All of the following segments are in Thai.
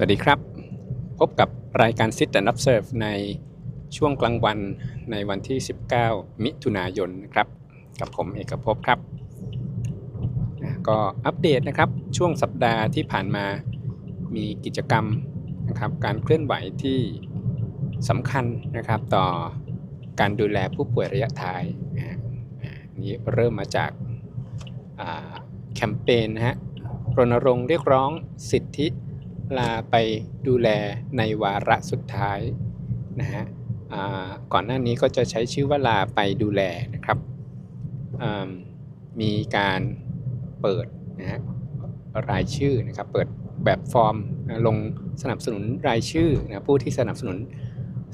สวัสดีครับ พบกับรายการ Sit and Observe ในช่วงกลางวันในวันที่ 19 มิถุนายนนะครับ กับผมเอกภพครับนะก็อัปเดตนะครับช่วงสัปดาห์ที่ผ่านมามีกิจกรรมนะครับการเคลื่อนไหวที่สำคัญนะครับต่อการดูแลผู้ป่วยระยะท้ายนี้เริ่มมาจากแคมเปญนะฮะรณรงค์เรียกร้องสิทธิ ลาไปดูแลในวาระสุดท้ายนะฮะก่อนหน้านี้ก็จะใช้ชื่อว่าลาไปดูแลนะครับมีการเปิดนะฮะรายชื่อนะครับเปิดแบบฟอร์มลงสนับสนุนรายชื่อนะผู้ที่สนับสนุน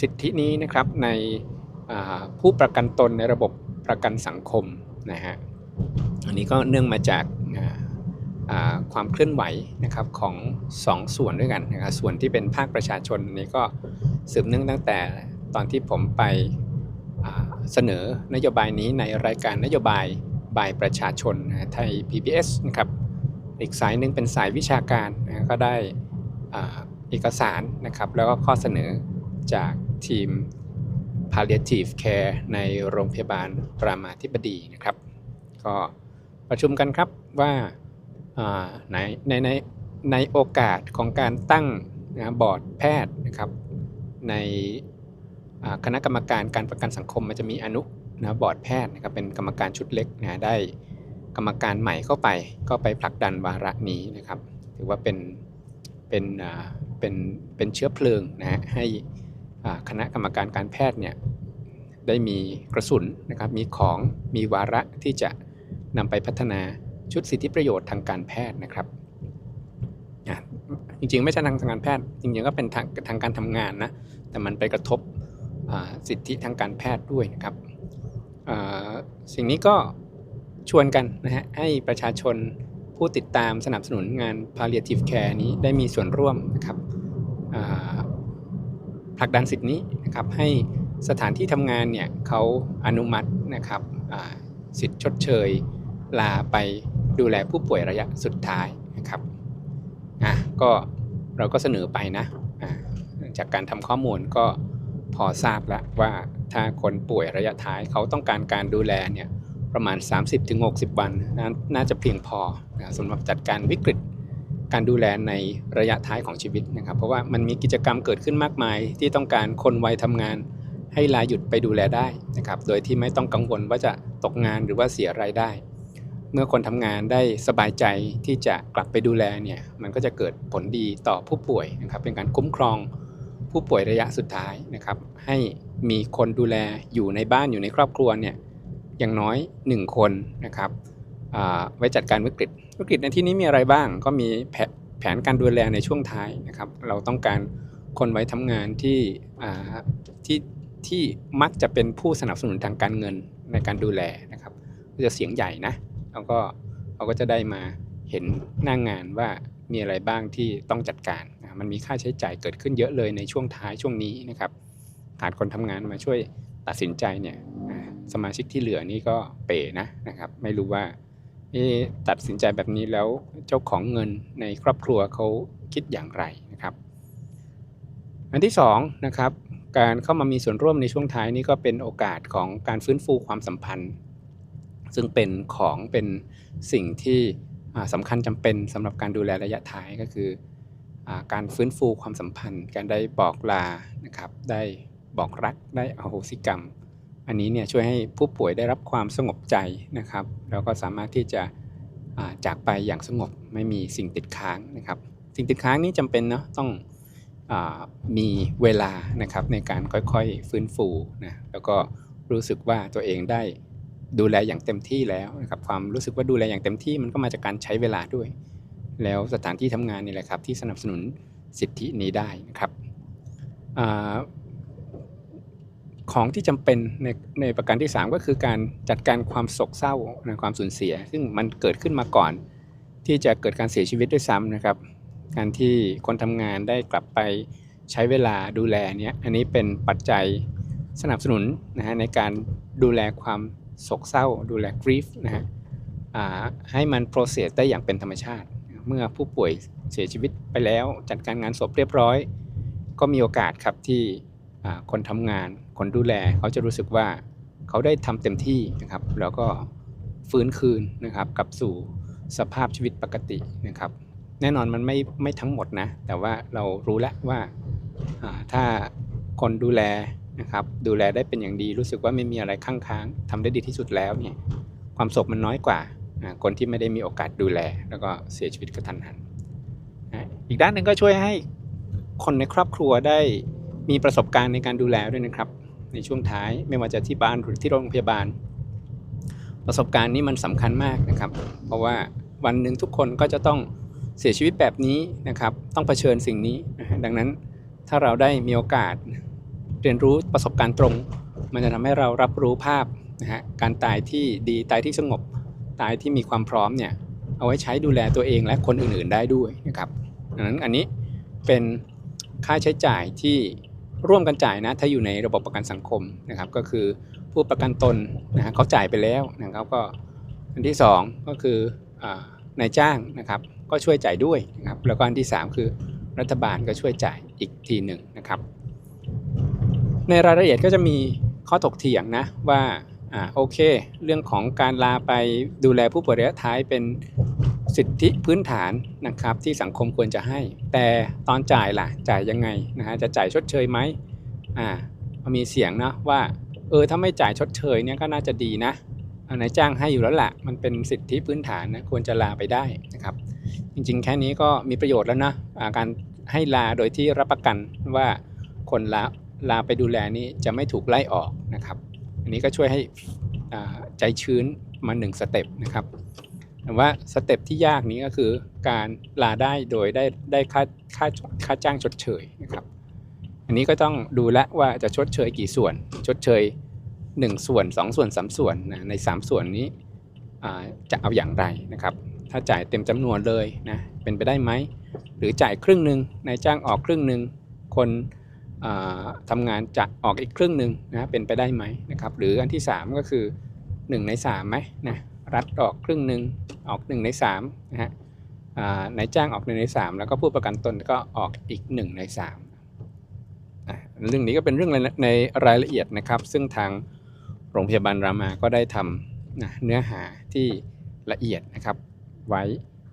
สิทธินี้นะครับในผู้ประกันตนในระบบประกันสังคมนะฮะอันนี้ก็เนื่องมาจาก ความเคลื่อนไหวนะครับของสองส่วนด้วยกันนะครับส่วนที่เป็นภาคประชาชนนี่ก็สืบเนื่องตั้งแต่ตอนที่ผมไปเสนอนโยบายนี้ในรายการนโยบายบายประชาชนไทย PBS นะครับอีกสายหนึ่งเป็นสายวิชาการนะก็ได้อ่าเอกสารนะครับแล้วก็ข้อเสนอจากทีม palliative care ในโรงพยาบาลรามาธิบดีนะครับ ก็ประชุมกันครับว่า ในในในในโอกาสของการตั้งนะบอร์ดแพทย์นะครับในคณะกรรมการการประกันสังคมมันจะมีอนุนะบอร์ดแพทย์นะครับเป็นกรรมการชุดเล็กนะได้กรรมการใหม่เข้าไปก็ไปผลักดันวาระนี้นะครับถือว่าเป็นเป็นเป็นเป็นเชื้อเพลิงนะฮะให้คณะกรรมการการแพทย์เนี่ยได้มีกระสุนนะครับมีของมีวาระที่จะนำไปพัฒนา ชุดสิทธิประโยชน์ทางการแพทย์นะครับจริงๆ ไม่ใช่ทางการแพทย์ จริงๆ ก็เป็นทางทางการทำงานนะ แต่มันไปกระทบสิทธิทางการแพทย์ด้วยนะครับ สิ่งนี้ก็ชวนกันนะฮะให้ประชาชนผู้ติดตามสนับสนุนงาน palliative care นี้ได้มีส่วนร่วมนะครับผลักดันสิทธินี้นะครับให้สถานที่ทำงานเนี่ยเขาอนุมัตินะครับสิทธิชดเชยลาไป ดูแลผู้ป่วยระยะสุดท้ายนะครับอะก็เราก็เสนอไปนะอ่าจากการทำข้อมูลก็พอทราบแล้วว่าถ้าคนป่วยระยะท้ายเขาต้องการการดูแลเนี่ยประมาณ 30-60 วันนน่าจะเพียงพอนะสำหรับจัดการวิกฤตการดูแลในระยะท้ายของชีวิตนะครับ เพราะว่ามันมีกิจกรรมเกิดขึ้นมากมาย ที่ต้องการคนวัยทำงาน ให้ลาหยุดไปดูแลได้นะครับ โดยที่ไม่ต้องกังวลว่าจะตกงานหรือว่าเสียรายได้ เมื่อคนทำงานได้สบายใจที่จะกลับไปดูแลเนี่ยมันก็จะเกิดผลดีต่อผู้ป่วยนะครับ เป็นการคุ้มครองผู้ป่วยระยะสุดท้ายนะครับ ให้มีคนดูแลอยู่ในบ้านอยู่ในครอบครัวเนี่ยอย่างน้อย 1 คนนะครับไว้จัดการวิกฤตวิกฤตในที่นี้มีอะไรบ้าง ก็มีแผนแผนการดูแลในช่วงท้ายนะครับ เราต้องการคนไว้ทำงานที่ที่ที่มักจะเป็นผู้สนับสนุนทางการเงินในการดูแลนะครับก็จะเสียงใหญ่นะ แล้วก็เราก็จะได้มาเห็นหน้างงานว่ามีอะไรบ้างที่ต้องจัดการนะมันมีค่าใช้จ่ายเกิดขึ้นเยอะเลยในช่วงท้ายช่วงนี้นะครับขาดคนทำงานมาช่วยตัดสินใจเนี่ยสมาชิกที่เหลือนี่ก็เป๋นะนะครับ ไม่รู้ว่าตัดสินใจแบบนี้แล้วเจ้าของเงินในครอบครัวเขาคิดอย่างไรนะครับ อันที่สองนะครับการเข้ามามีส่วนร่วมในช่วงท้ายนี้ก็เป็นโอกาสของการฟื้นฟูความสัมพันธ์ ซึ่งเป็นของเป็นสิ่งที่อ่าสำคัญจำเป็นสำหรับการดูแลระยะท้ายก็คืออการฟื้นฟูความสัมพันธ์ การได้บอกลานะครับได้บอกรักได้อโหสิกรรม อันนี้เนี่ยช่วยให้ผู้ป่วยได้รับความสงบใจนะครับ แล้วก็สามารถที่จะาจากไปอย่างสงบไม่มีสิ่งติดค้างนะครับ สิ่งติดค้างนี้จำเป็นเนาะต้องอมีเวลานะครับในการค่อยๆฟื้นฟูนะแล้วก็รู้สึกว่าตัวเองได้ ดูแลอย่างเต็มที่แล้วนะครับความรู้สึกว่าดูแลอย่างเต็มที่มันก็มาจากการใช้เวลาด้วย แล้วสถานที่ทำงานนี่แหละครับที่สนับสนุนสิทธินี้ได้นะครับอของที่จำเป็นในในประการที่ 3 ก็คือการจัดการความโศกเศร้าในความสูญเสีย ซึ่งมันเกิดขึ้นมาก่อน ที่จะเกิดการเสียชีวิตด้วยซ้ำนะครับ การที่คนทำงานได้กลับไปใช้เวลาดูแลเนี้ยอันนี้เป็นปัจจัยสนับสนุนนะฮะในการดูแลความ โศกเศร้า ดูแล grief นะฮะให้มัน process ได้อย่างเป็นธรรมชาติ เมื่อผู้ป่วยเสียชีวิตไปแล้ว จัดการงานศพเรียบร้อย ก็มีโอกาสครับที่คนทำงาน คนดูแลเขาจะรู้สึกว่าเขาได้ทำเต็มที่นะครับ แล้วก็ฟื้นคืนนะครับกลับสู่สภาพชีวิตปกตินะครับ แน่นอนมันไม่ไม่ทั้งหมดนะ แต่ว่าเรารู้แล้วว่าถ้าคนดูแล นะครับ ดูแลได้เป็นอย่างดีรู้สึกว่าไม่มีอะไรข้างค้างทำได้ดีที่สุดแล้วเนี่ยความโศกมันน้อยกว่าคนที่ไม่ได้มีโอกาสดูแล แล้วก็เสียชีวิตกระทันหันนะอีกด้านหนึ่งก็ช่วยให้คนในครอบครัวได้มีประสบการณ์ในการดูแลด้วยนะครับ ในช่วงท้ายไม่ว่าจะที่บ้านหรือที่โรงพยาบาล ประสบการณ์นี้มันสำคัญมากนะครับ เพราะว่าวันหนึ่งทุกคนก็จะต้องเสียชีวิตแบบนี้นะครับ ต้องเผชิญสิ่งนี้ ดังนั้นถ้าเราได้มีโอกาส เรียนรู้ประสบการณ์ตรง มันจะทำให้เรารับรู้ภาพนะฮะการตายที่ดีตายที่สงบ ตายที่มีความพร้อมเนี่ยเอาไว้ใช้ดูแลตัวเองและคนอื่นๆได้ด้วยนะครับดังนั้นอันนี้เป็นค่าใช้จ่ายที่ร่วมกันจ่ายนะถ้าอยู่ในระบบประกันสังคมนะครับก็คือผู้ประกันตนนะฮะเขาจ่ายไปแล้วนะครับก็อันที่สองก็คือนายจ้างนะครับก็ช่วยจ่ายด้วยนะครับแล้วก็อันที่สามคือรัฐบาลก็ช่วยจ่ายอีกทีหนึ่งนะครับ ในรายละเอียดก็จะมีข้อถกเถียงนะว่าอ่าโอเค เรื่องของการลาไปดูแลผู้ป่วยระยะท้ายเป็นสิทธิพื้นฐานนะครับที่สังคมควรจะให้ แต่ตอนจ่ายล่ะจ่ายยังไงนะฮะจะจ่ายชดเชยไหมอ่ามีเสียงนะว่าเออถ้าไม่จ่ายชดเชยเนี่ยก็น่าจะดีนะนายจ้างให้อยู่แล้วแหละมันเป็นสิทธิพื้นฐานนะควรจะลาไปได้นะครับ จริงๆ แค่นี้ก็มีประโยชน์แล้วนะาการให้ลาโดยที่รับประกันว่าคนลา ลาไปดูแลนี้จะไม่ถูกไล่ออกนะครับ อันนี้ก็ช่วยให้ใจชื้นมาหนึ่งสเต็ปนะครับแต่ว่าสเต็ปที่ยากนี้ก็คือการลาได้โดยได้ได้ค่าค่าค่าจ้างชดเชยนะครับ อันนี้ก็ต้องดูแลว่าจะชดเชยกี่ส่วน ชดเชย 1 ส่วน 2 ส่วน 3 ส่วนนะใน 3 ส่วนนี้จะเอาอย่างไรนะครับ ถ้าจ่ายเต็มจำนวนเลยนะเป็นไปได้ไหม หรือจ่ายครึ่งหนึ่งนายจ้างออกครึ่งหนึ่งคน อ่าทำงานจะออกอีกครึ่งหนึ่งนะเป็นไปได้ไหมนะครับหรืออันที่ 3 ก็คือ 1 ใน3ไหมนะรัฐออกครึ่งหนึ่งออก 1 ใน3นะฮะนายจ้างออก1ใน3 แล้วก็ผู้ประกันตนก็ออกอีก 1 ใน3อะเรื่องนี้ก็เป็นเรื่องในในรายละเอียดนะครับ ซึ่งทางโรงพยาบาลรามาก็ได้ทำนะเนื้อหาที่ละเอียดนะครับ ไว้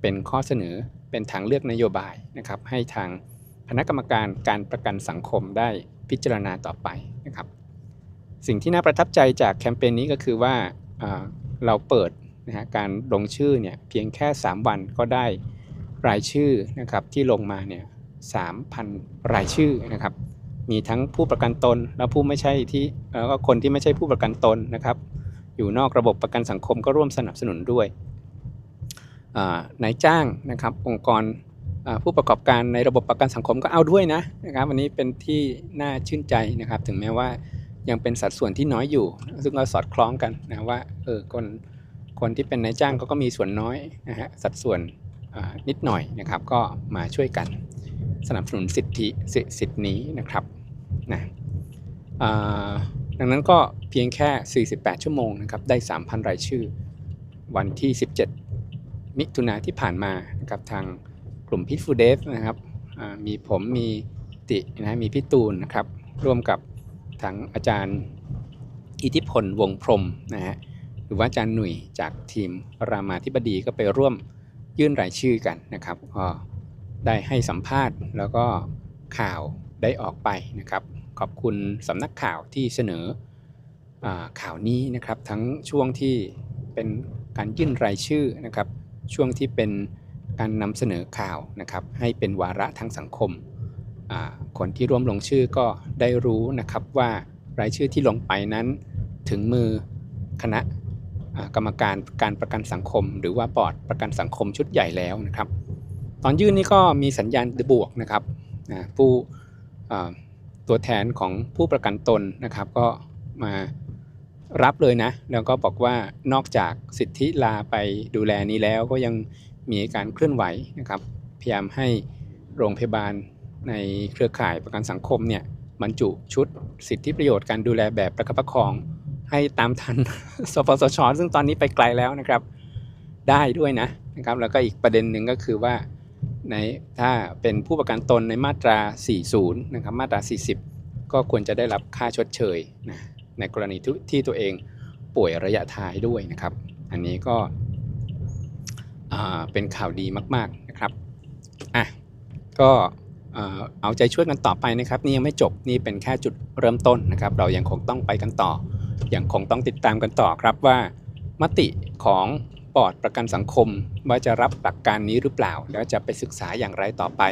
เป็นข้อเสนอเป็นทางเลือกนโยบายนะครับให้ทาง คณะกรรมการการประกันสังคมได้พิจารณาต่อไปนะครับ สิ่งที่น่าประทับใจจากแคมเปญนี้ก็คือว่าเราเปิดนะฮะการลงชื่อเนี่ยเพียงแค่ 3 วันก็ได้รายชื่อนะครับที่ลงมาเนี่ย3,000รายชื่อนะครับ มีทั้งผู้ประกันตนและผู้ไม่ใช่ที่แล้วก็คนที่ไม่ใช่ผู้ประกันตนนะครับ อยู่นอกระบบประกันสังคมก็ร่วมสนับสนุนด้วยนายจ้างนะครับองค์กร ผู้ประกอบการในระบบประกันสังคมก็เอาด้วยนะนะครับวันนี้เป็นที่น่าชื่นใจนะครับ ถึงแม้ว่ายังเป็นสัดส่วนที่น้อยอยู่ ซึ่งก็สอดคล้องกันนะว่าเออคนคนที่เป็นนายจ้างเขาก็มีส่วนน้อยนะฮะสัดส่วนนิดหน่อยนะครับก็มาช่วยกันสนับสนุนสิทธิสิสิทธินี้นะครับนะดังนั้นก็เพียงแค่ 48 ชั่วโมงนะครับได้ 3,000 รายชื่อ วันที่ 17 มิถุนาที่ผ่านมานะครับทาง กลุ่มพิทฟูเดฟนะครับมีผมมีตินะมีพี่ตูนนะครับ ร่วมกับทางอาจารย์อิทธิพลวงพรมนะฮะหรือว่าอาจารย์หนุ่ยจากทีมรามาธิบดีก็ไปร่วมยื่นรายชื่อกันนะครับก็ได้ให้สัมภาษณ์แล้วก็ข่าวได้ออกไปนะครับ ขอบคุณสำนักข่าวที่เสนออข่าวนี้นะครับ ทั้งช่วงที่เป็นการยื่นรายชื่อนะครับ ช่วงที่เป็น การนำเสนอข่าวนะครับ ให้เป็นวาระทางสังคม คนที่ร่วมลงชื่อก็ได้รู้นะครับว่ารายชื่อที่ลงไปนั้น ถึงมือคณะกรรมการการประกันสังคม หรือว่าบอร์ดประกันสังคมชุดใหญ่แล้วนะครับ ตอนยื่นนี้ก็มีสัญญาณบวกนะครับผู้ตัวแทนของผู้ประกันตนนะครับ ก็มารับเลยนะ แล้วก็บอกว่านอกจากสิทธิลาไปดูแลนี้แล้วก็ยัง มีการเคลื่อนไหวนะครับพยายามให้โรงพยาบาลในเครือข่ายประกันสังคมเนี่ยบรรจุชุดสิทธิประโยชน์การดูแลแบบประคับประคอง ให้ตามทันสปสชซึ่งตอนนี้ไปไกลแล้วนะครับ ได้ด้วยนะนะครับ แล้วก็อีกประเด็นหนึ่งก็คือว่าในถ้าเป็นผู้ประกันตนในมาตรา 40 นะครับ มาตรา 40 ก็ควรจะได้รับค่าชดเชยนะในกรณีที่ตัวเองป่วยระยะท้ายด้วยนะครับ อันนี้ก็ เป็นข่าวดีมาก ๆนะครับอะก็เอาใจช่วยกันต่อไปนะครับนี่ยังไม่จบนี่เป็นแค่จุดเริ่มต้นนะครับ เรายังคงต้องไปกันต่อ ยังคงต้องติดตามกันต่อครับว่ามติของบอร์ดประกันสังคมว่าจะรับหลักการนี้หรือเปล่า แล้วจะไปศึกษาอย่างไรต่อไป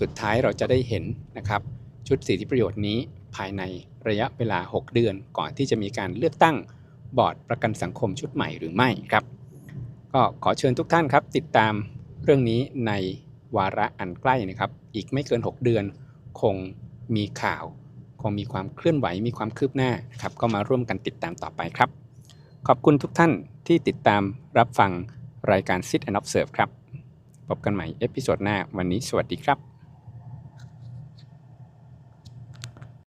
สุดท้ายเราจะได้เห็นนะครับ ชุดสิทธิประโยชน์นี้ภายในระยะเวลา 6 เดือน ก่อนที่จะมีการเลือกตั้งบอร์ดประกันสังคมชุดใหม่หรือไม่ครับ ก็ขอเชิญทุกท่านครับ ติดตามเรื่องนี้ในวาระอันใกล้นะครับ อีกไม่เกิน 6 เดือน คงมีข่าว คงมีความเคลื่อนไหวมีความคืบหน้านะครับ ก็มาร่วมกันติดตามต่อไปครับ ขอบคุณทุกท่านที่ติดตามรับฟังรายการ Sit and Observe ครับ พบกันใหม่เอพิโซดหน้าวันนี้สวัสดีครับ